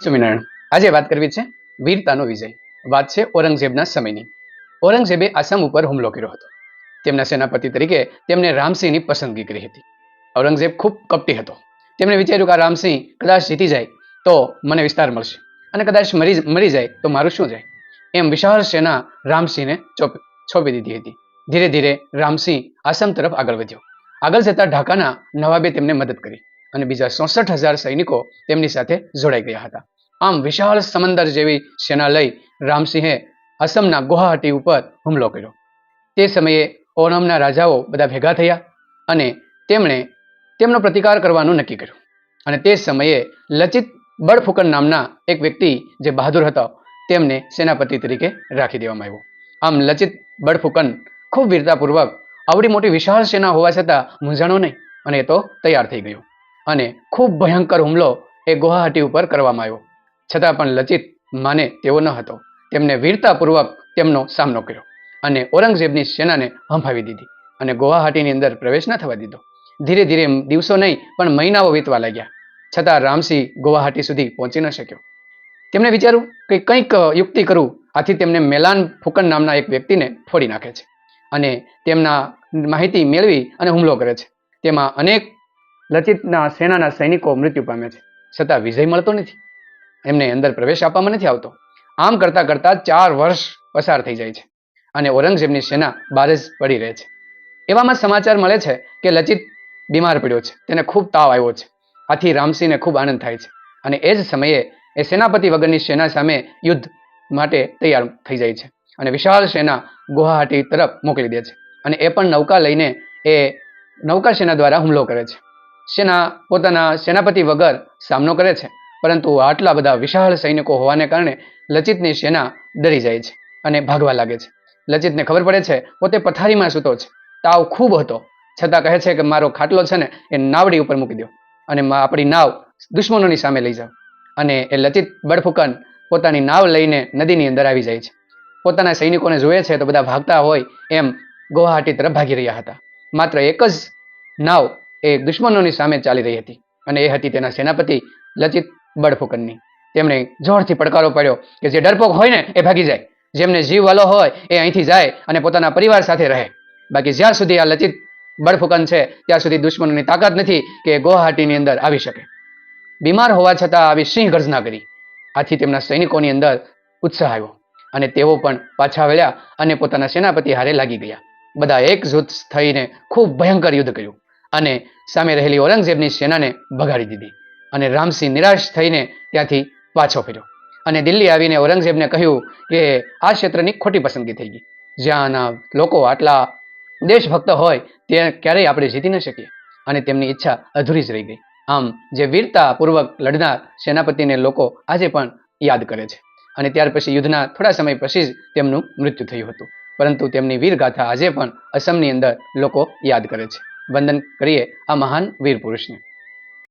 સ્વામિનારાયણ આજે વાત કરવી છે વીરતાનો વિજય. વાત છે ઔરંગઝેબના સમયની. ઔરંગઝેબે આસામ ઉપર હુમલો કર્યો હતો. તેમના સેનાપતિ તરીકે તેમને રામસિંહની પસંદગી કરી હતી. ઔરંગઝેબ ખૂબ કપટી હતો. તેમણે વિચાર્યું કે રામસિંહ કદાચ જીતી જાય તો મને વિસ્તાર મળશે અને કદાચ મરી મરી જાય તો મારું શું જાય? એમ વિશાળ સેના રામસિંહને છોપી દીધી હતી. ધીરે ધીરે રામસિંહ આસામ તરફ આગળ વધ્યો. આગળ જતા ઢાકાના નવાબે તેમને મદદ કરી. અને બીજા ચોસઠ હજાર સૈનિકો તેમની સાથે જોડાઈ ગયા હતા. આમ વિશાળ સમંદર જેવી સેના લઈ રામસિંહે અસમના ગુવાહાટી ઉપર હુમલો કર્યો. તે સમયે ઓનમના રાજાઓ બધા ભેગા થયા અને તેમણે તેમનો પ્રતિકાર કરવાનું નક્કી કર્યું. અને તે સમયે લચિત બળફુકન નામના એક વ્યક્તિ જે બહાદુર હતો, તેમને સેનાપતિ તરીકે રાખી દેવામાં આવ્યો. આમ લચિત બળફુકન ખૂબ વીરતાપૂર્વક આવડી મોટી વિશાળ સેના હોવા છતાં મૂંઝાણો નહીં અને એ તો તૈયાર થઈ ગયો. અને ખૂબ ભયંકર હુમલો એ ગુવાહાટી ઉપર કરવામાં આવ્યો. છતાં પણ લચિત માને તેવો ન હતો. તેમને વીરતાપૂર્વક તેમનો સામનો કર્યો અને ઔરંગઝેબની સેનાને હંફાવી દીધી અને ગુવાહાટીની અંદર પ્રવેશ ન થવા દીધો. ધીરે ધીરે દિવસો નહીં, પણ મહિનાઓ વીતવા લાગ્યા. છતાં રામસિંહ ગુવાહાટી સુધી પહોંચી ન શક્યો. તેમણે વિચાર્યું કે કંઈક યુક્તિ કરું, આથી તેમને મેલાન ફુકન નામના એક વ્યક્તિને ફોડી નાખે છે અને તેમના માહિતી મેળવી અને હુમલો કરે છે. તેમાં અનેક લચિતના સેનાના સૈનિકો મૃત્યુ પામે છે. છતાં વિજય મળતો નથી. એમને અંદર પ્રવેશ આપવામાં નથી આવતો. આમ કરતા કરતા ચાર વર્ષ પસાર થઈ જાય છે અને ઔરંગઝેબની સેના બહાર જ પડી રહે છે. એવામાં સમાચાર મળે છે કે લચિત બીમાર પડ્યો છે. તેને ખૂબ તાવ આવ્યો છે. આથી રામસિંહને ખૂબ આનંદ થાય છે અને એ જ સમયે એ સેનાપતિ વગરની સેના સામે યુદ્ધ માટે તૈયાર થઈ જાય છે અને વિશાળ સેના ગુવાહાટી તરફ મોકલી દે છે અને એ પણ નૌકા લઈને એ નૌકા સેના દ્વારા હુમલો કરે છે. સેના, પોતાના સેનાપતિ વગર સામનો કરે છે. પરંતુ આટલા બધા વિશાળ સૈનિકો હોવાને કારણે લચિતની સેના ડરી જાય છે અને ભાગવા લાગે છે. લચિતને ખબર પડે છે, પોતે પથારીમાં સૂતો છે. તાવ ખૂબ હતો. છતાં કહે છે કે મારો ખાટલો છે ને, એ નાવડી ઉપર મૂકી દો અને આપણી નાવ દુશ્મનોની સામે લઈ જાઓ. અને એ લચિત બળફુકન પોતાની નાવ લઈને નદીની અંદર આવી જાય છે. પોતાના સૈનિકોને જોવે છે તો બધા ભાગતા હોય એમ ગુવાહાટી તરફ ભાગી રહ્યા હતા. માત્ર એક જ નાવ એ દુશ્મનોની સામે ચાલી રહી હતી અને એ હતી તેના સેનાપતિ લચિત બળફુકનની. તેમણે જોરથી પડકારો પાડ્યો કે જે ડરપોક હોય ને એ ભાગી જાય. જેમને જીવ વાલો હોય એ અહીંથી જાય અને પોતાના પરિવાર સાથે રહે. બાકી જ્યાં સુધી આ લચિત બળફુકન છે, ત્યાં સુધી દુશ્મનોની તાકાત નથી કે ગુવાહાટીની અંદર આવી શકે. બીમાર હોવા છતાં આવી સિંહ ગર્જના કરી. આથી તેમના સૈનિકોની અંદર ઉત્સાહ આવ્યો અને તેઓ પણ પાછા વળ્યા અને પોતાના સેનાપતિ હારે લાગી ગયા. બધા એક જૂથ થઈને ખૂબ ભયંકર યુદ્ધ કર્યું. અને સામે રહેલી ઔરંગઝેબની સેનાને ભગાડી દીધી અને રામસિંહ નિરાશ થઈને ત્યાંથી પાછો ફર્યો. અને દિલ્હી આવીને ઔરંગઝેબને કહ્યું કે આ ક્ષેત્રની ખોટી પસંદગી થઈ ગઈ. જ્યાંના લોકો આટલા દેશભક્ત હોય તે ક્યારેય આપણે જીતી ન શકીએ. અને તેમની ઈચ્છા અધૂરી જ રહી ગઈ. આમ જે વીરતાપૂર્વક લડનાર સેનાપતિને લોકો આજે પણ યાદ કરે છે. અને ત્યાર પછી યુદ્ધના થોડા સમય પછી જ તેમનું મૃત્યુ થયું હતું. પરંતુ તેમની વીરગાથા આજે પણ અસમની અંદર લોકો યાદ કરે છે. વંદન કરીએ આ મહાન વીર પુરુષને.